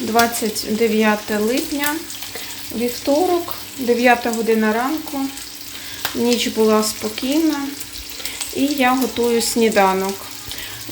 29 липня, вівторок, 9 година ранку. Ніч була спокійна. І я готую сніданок.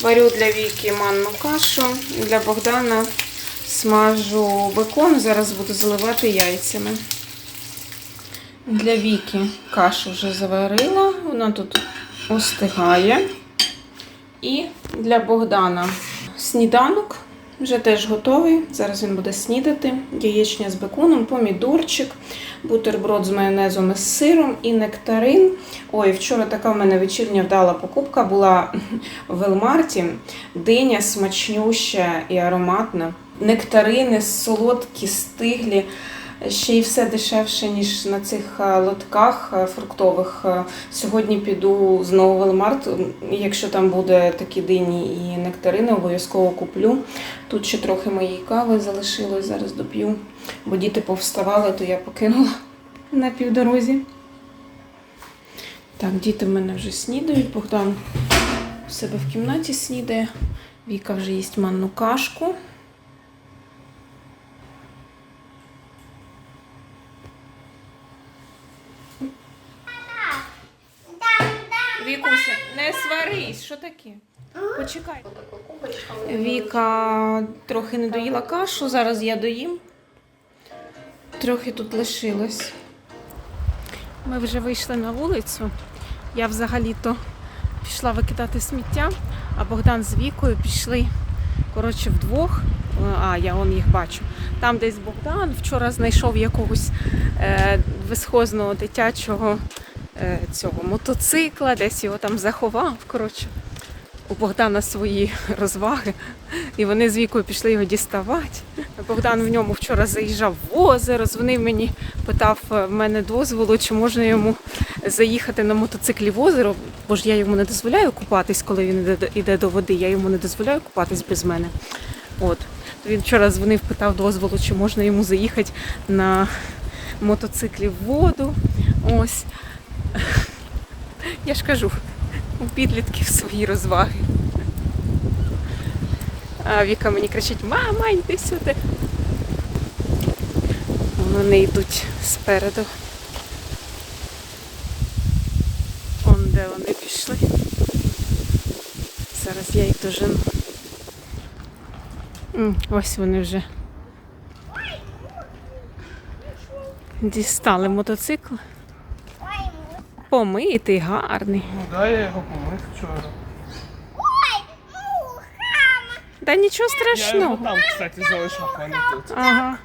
Варю для Віки манну кашу, для Богдана смажу бекон, зараз буду заливати яйцями. Для Віки кашу вже заварила, вона тут остигає. І для Богдана сніданок вже теж готовий. Зараз він буде снідати. Яєчня з беконом, помідорчик, бутерброд з майонезом і з сиром і нектарин. Ой, вчора така в мене вечірня вдала покупка була в Велмарті. Диня смачнюща і ароматна. Нектарини солодкі, стиглі. Ще й все дешевше, ніж на цих е, лотках е, фруктових. Е, Сьогодні піду знову в Велмарт. Якщо там буде такі дині і нектарини, обов'язково куплю. Тут ще трохи моєї кави залишилось, зараз доп'ю. Бо діти повставали, то я покинула на півдорозі. Так, діти в мене вже снідають. Богдан у себе в кімнаті снідає. Віка вже їсть манну кашку. Вікуся, не сварись, що таке? Почекай. Віка трохи не доїла кашу, зараз я доїм. Трохи тут лишилось. Ми вже вийшли на вулицю. Я взагалі-то пішла викидати сміття, а Богдан з Вікою пішли коротше вдвох. А, я он їх бачу. Там десь Богдан вчора знайшов якогось е, висхозного дитячого цього мотоцикла, десь його там заховав. Коротше, у Богдана свої розваги, і вони з вікою пішли його діставати. Богдан в ньому вчора заїжджав в озеро, дзвонив мені, питав е, в мене дозволу, чи можна йому заїхати на мотоциклі в озеро, бо ж я йому не дозволяю купатись, коли він іде, до- води. Я йому не дозволяю купатись без мене. От. Він вчора дзвонив, питав дозволу, чи можна йому заїхати на мотоциклі в воду. Ось. Я ж кажу, у підлітків свої розваги. А Віка мені кричить: мама, йди сюди. Вони йдуть спереду. Он де вони пішли. Зараз я їх дожену. Ось вони вже дістали мотоцикл. Помитий, гарний. Ну да, я його помив вчора. Та нічого Я його страшного. там, кстати, залишав, а не тут. Ага,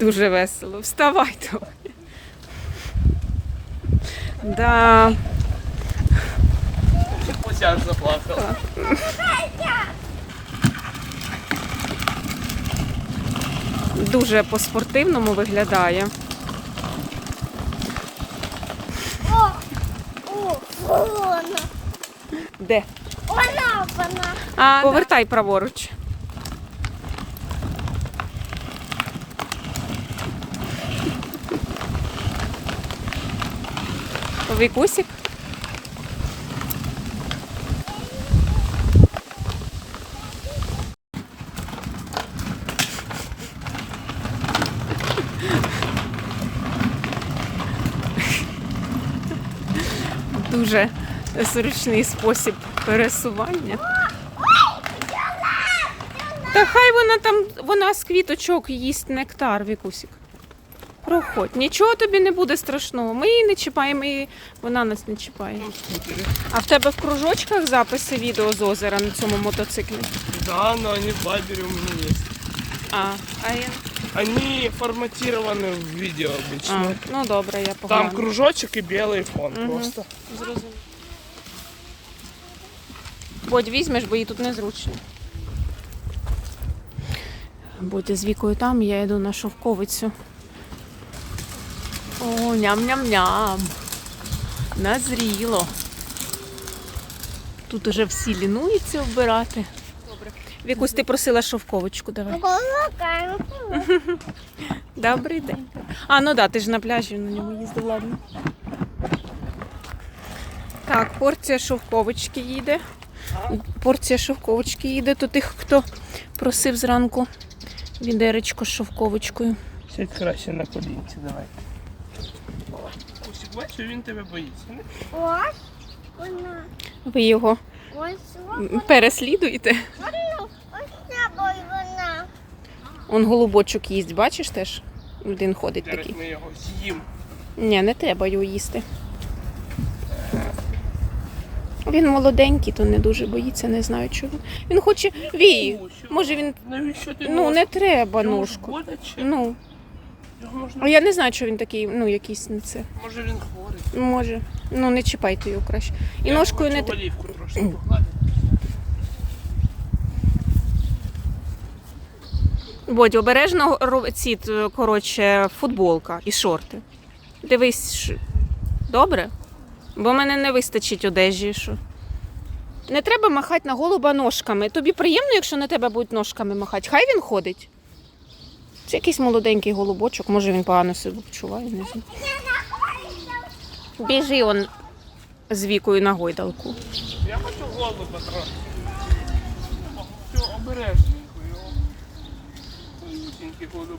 дуже весело. Вставай то. Да. Ось аж заплакала. Дуже по-спортивному виглядає. О, вона. Де? Вона, вона. А, Повертай праворуч. Вікусик? Дуже зручний спосіб пересування. Та хай вона там, вона з квіточок їсть нектар, Вікусік. Проходь, нічого тобі не буде страшного. Ми її не чіпаємо, і вона нас не чіпає. А в тебе в кружочках записи відео з озера на цьому мотоциклі? Да, но они в Вайбере у меня есть. А, а я Они форматированы в видео А, обычно. ну добре, я Там погляну. кружочек и белый фон Мгм. просто. Зрозуміло. Бодь візьмеш, бо їй тут незручно. Бодя з вікою там, я йду на шовковицю. О, ням-ням-ням. Назріло. Тут уже всі лінуються вбирати. Вікусь, ти просила шовковичку, давай. Добрий день. А, ну да, ти ж на пляжі на ньому їздив, ладно. Так, порція шовковички їде. Порція шовковочки їде до тих, хто просив зранку відеречко з шовковочкою. Сядь краще на колінці, давай. Кусик, бачу, він тебе боїться. не? Ви його переслідуєте. Ось вона. Он голубочок їсть, бачиш теж? Один ходить Зараз такий. ми його з'їм. Ні, не треба його їсти. Він молоденький, то не дуже боїться, не знаю чого. Він хоче. Вій, може він. Навіщо ти Ну, не треба Йому ж ножку. боляче? Ну. Його можна... А я не знаю, що він такий, ну, якийсь не це. Може він хворий. Може. Ну, не чіпайте його краще. І Я ножкою хочу не треба. Трошки погладити. Бодь, обережно ці, коротше, футболка і шорти. Дивись, добре? Бо мене не вистачить одежі. Що. Не треба махати на голуба ножками. Тобі приємно, якщо на тебе будуть ножками махати. Хай він ходить. Це якийсь молоденький голубочок, може він погано себе почуває, не знаю. Біжи он з вікою на гойдалку. Я хочу голуба трохи. Все, обережненько його. Голубочок.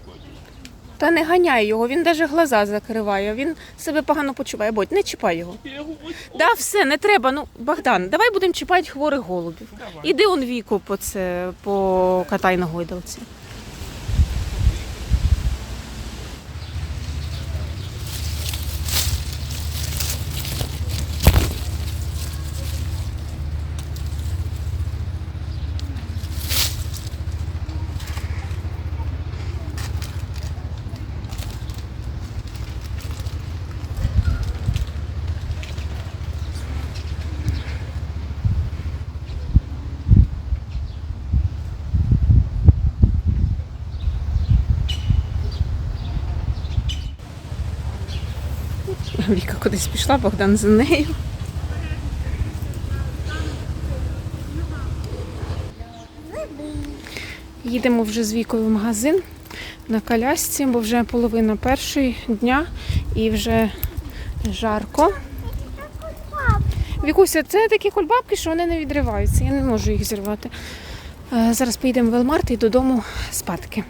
Та не ганяй його, він навіть глаза закриває, він себе погано почуває. Бодь, не чіпай його. Я його ось Да, все, не треба. Ну, Богдан, давай будемо чіпати хворих голубів. Давай. Іди он віку по це по катай на гойдалці. Віка кудись пішла, Богдан за нею. Їдемо вже з Вікою в магазин на колясці, бо вже половина першої дня і вже жарко. Вікуся, це такі кульбабки, що вони не відриваються. Я не можу їх зірвати. Е, Зараз поїдемо в Велмарт і додому спадки.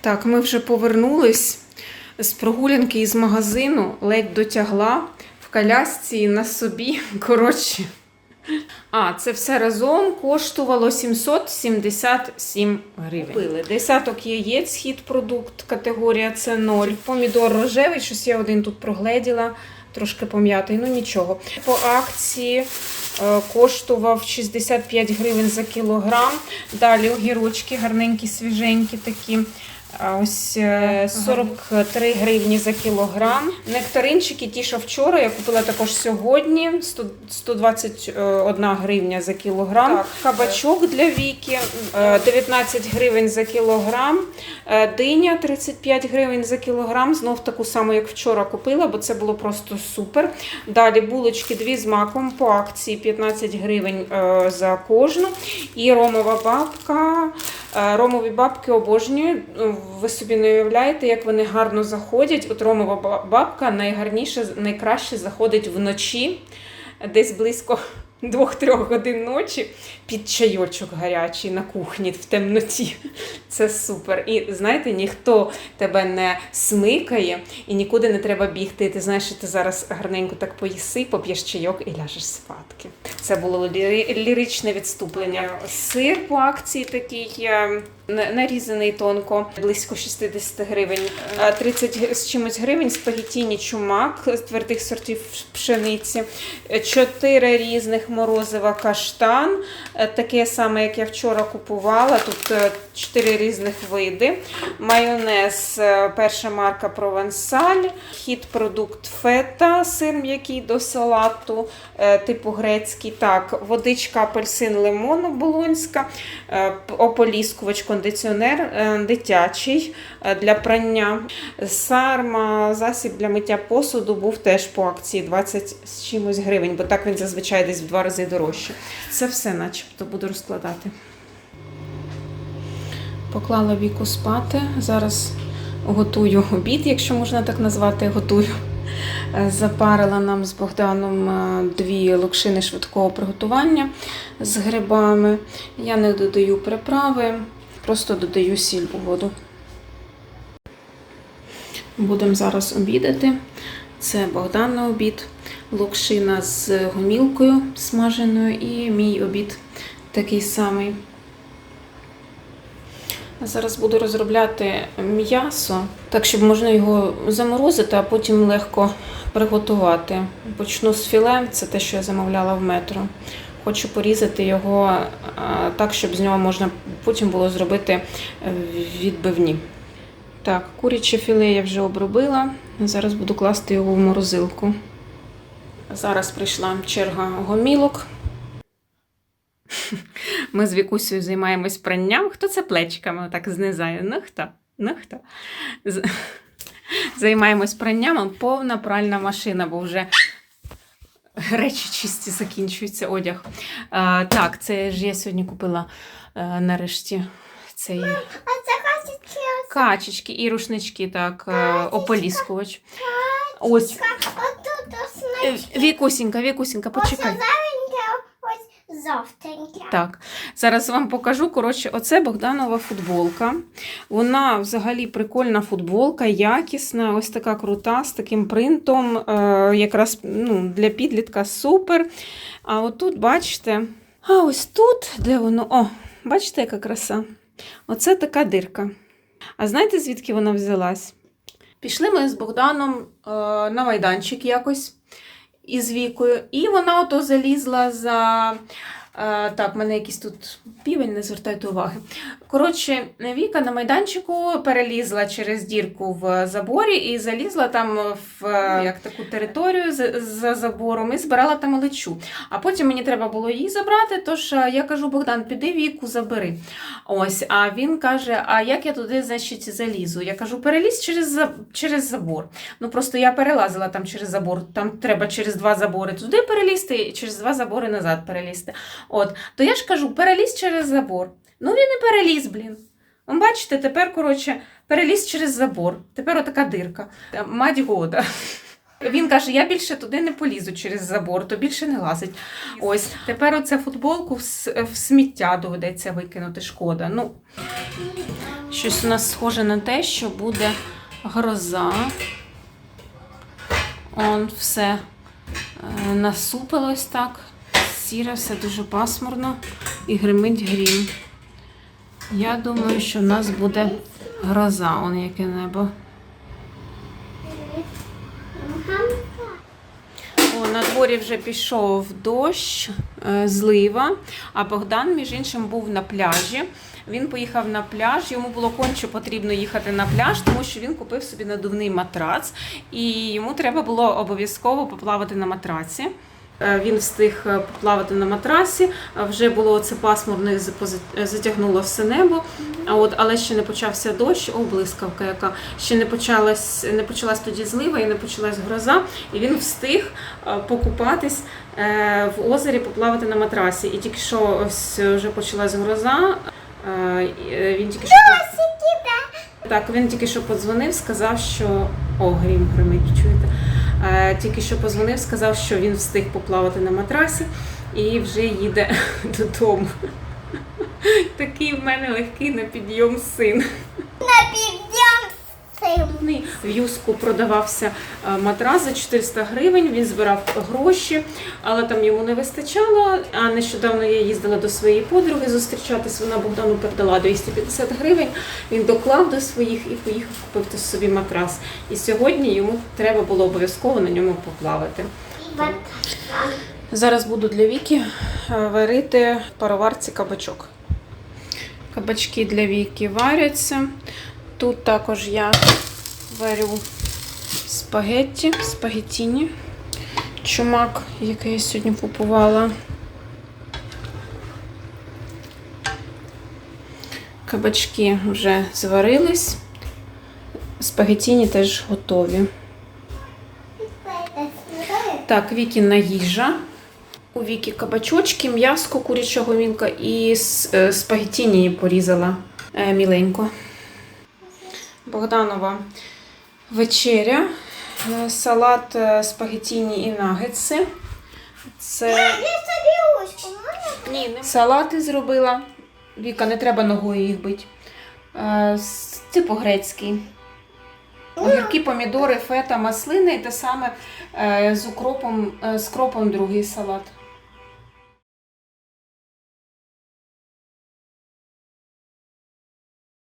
Так, ми вже повернулись з прогулянки із магазину, ледь дотягла в колясці на собі. Коротше. А, це все разом коштувало 777 гривень. Купили десяток яєць, хід продукт, категорія це 0. Помідор рожевий, щось я один тут прогледіла, трошки пом'ятий, ну нічого. По акції е, коштував 65 гривень за кілограм. Далі огірочки гарненькі, свіженькі такі. А Ось е, 43 гривні за кілограм. Нектаринчики, ті, що вчора, я купила також сьогодні. 100 121 гривня за кілограм. Так, кабачок для віки е, 19 гривень за кілограм. Е, Диня 35 гривень за кілограм. Знов таку саму, як вчора купила, бо це було просто супер. Далі булочки дві з маком по акції 15 гривень е, за кожну. І ромова бабка. Е, Ромові бабки обожнюю. Ну, Ви собі не уявляєте, як вони гарно заходять. От ромова бабка найгарніше, найкраще заходить вночі, десь близько 2-3 годин ночі під чайочок гарячий на кухні в темноті. Це супер. І знаєте, ніхто тебе не смикає і нікуди не треба бігти. Ти знаєш, що ти зараз гарненько так поїси, поп'єш чайок і ляжеш спадки. Це було лірі- ліричне відступлення. Сир по акції такий. е, Нарізаний тонко, близько 60 гривень, Е, 30 з чимось гривень спагетіні чумак з твердих сортів пшениці, Е, чотири різних морозива каштан, е, таке саме, як я вчора купувала. Тут е, чотири різних види. Майонез, е, перша марка Провансаль, хід продукт фета, сир м'який до салату, типу грецький. Так, водичка апельсин лимону болонська, ополіскувач, кондиціонер дитячий для прання. Сарма, засіб для миття посуду був теж по акції 20 з чимось гривень, бо так він зазвичай десь в два рази дорожче. Це все, начебто, буду розкладати. Поклала віку спати. Зараз готую обід, якщо можна так назвати, готую. Запарила нам з Богданом е, дві локшини швидкого приготування з грибами. Я не додаю приправи, просто додаю сіль у воду. Будемо зараз обідати. Це Богдан на обід, локшина з гомілкою смаженою і мій обід такий самий. Зараз буду розробляти м'ясо, так щоб можна його заморозити, а потім легко приготувати. Почну з філе, це те, що я замовляла в метро. Хочу порізати його так, щоб з нього можна потім було зробити відбивні. Так, куряче філе я вже обробила. Зараз буду класти його в морозилку. Зараз прийшла черга гомілок. Ми з Вікусею займаємось пранням. Хто це плечками отак знизає? Ну хто? Ну хто? З- Займаємось пранням, повна пральна машина, бо вже речі чисті закінчується одяг. А, так, це ж я сьогодні купила а, нарешті цей А це качечки. качечки і рушнички, так, е, ополіскувач. Ось, Отут е, основне. Вікусінька, Вікусінька, почекай. ось. Так, зараз вам покажу. Коротше, оце Богданова футболка. Вона взагалі прикольна футболка, якісна, ось така крута, з таким принтом. Е, якраз ну, для підлітка супер. А отут, бачите, а ось тут, де воно? О, бачите, яка краса? Оце така дирка. А знаєте, звідки вона взялась? Пішли ми з Богданом е, на майданчик якось із вікою, і вона ото залізла за. Е, так, в мене якийсь тут півень, не звертайте уваги. Коротше, Віка на майданчику перелізла через дірку в заборі і залізла там в е, як таку територію за, за забором і збирала там лечу. А потім мені треба було її забрати, тож е, я кажу, Богдан, піди віку, забери. Ось, а він каже: А як я туди, значить, залізу? Я кажу, перелізь через, через забор. Ну просто я перелазила там через забор. Там треба через два забори туди перелізти, і через два забори назад перелізти. От, то я ж кажу, перелізь через забор. Ну він і переліз, блін. Ви Бачите, тепер, коротше, переліз через забор. Тепер отака дирка. Мать года. Він каже: я більше туди не полізу через забор, то більше не лазить. Ось тепер оце футболку в, в сміття доведеться викинути. Шкода. Ну, щось у нас схоже на те, що буде гроза. Он все е, насупилось так. Сіре, все дуже пасмурно і гримить грім. Я думаю, що в нас буде гроза, он яке небо. О, на дворі вже пішов дощ, е, злива, а Богдан, між іншим, був на пляжі. Він поїхав на пляж, йому було конче потрібно їхати на пляж, тому що він купив собі надувний матрац, і йому треба було обов'язково поплавати на матраці. Е, Він встиг е, поплавати на матрасі. е, Вже було це пасмурно затягнуло все небо. А от, але ще не почався дощ, о, блискавка, яка ще не почалась, не почалась тоді злива і не почалась гроза. І він встиг покупатись в озері, поплавати на матрасі. І тільки що ось вже почалась гроза. Він тільки що так, він тільки що подзвонив, сказав, що о, грім гримить, чуєте? Е, тільки що позвонив, сказав, що він встиг поплавати на матрасі і вже їде додому. Такий в мене легкий на підйом син. Підйом сим. В юску продавався е, матрас за 400 гривень. Він збирав гроші, але там йому не вистачало. А нещодавно я їздила до своєї подруги зустрічатись. Вона Богдану передала 250 гривень. Він доклав до своїх і поїхав купити собі матрас. І сьогодні йому треба було обов'язково на ньому поплавати. Зараз буду для Віки е, варити пароварці кабачок. Кабачки для Віки варяться. Тут також я варю спагетті, спагеттіні, чумак, який я сьогодні купувала. Кабачки вже зварились. Спагеттіні теж готові. Так, Вікіна їжа. У Вікі кабачочки, м'яско курячого мілка і е, спагеттіні порізала е, міленько. Богданова вечеря. Е, Салат е, спагеттіні і нагетси. Це ні, не... салати зробила. Віка, не треба ногою їх бити. Е, Це по-грецький. Огірки, помідори, фета, маслини і те саме з укропом, з кропом другий салат.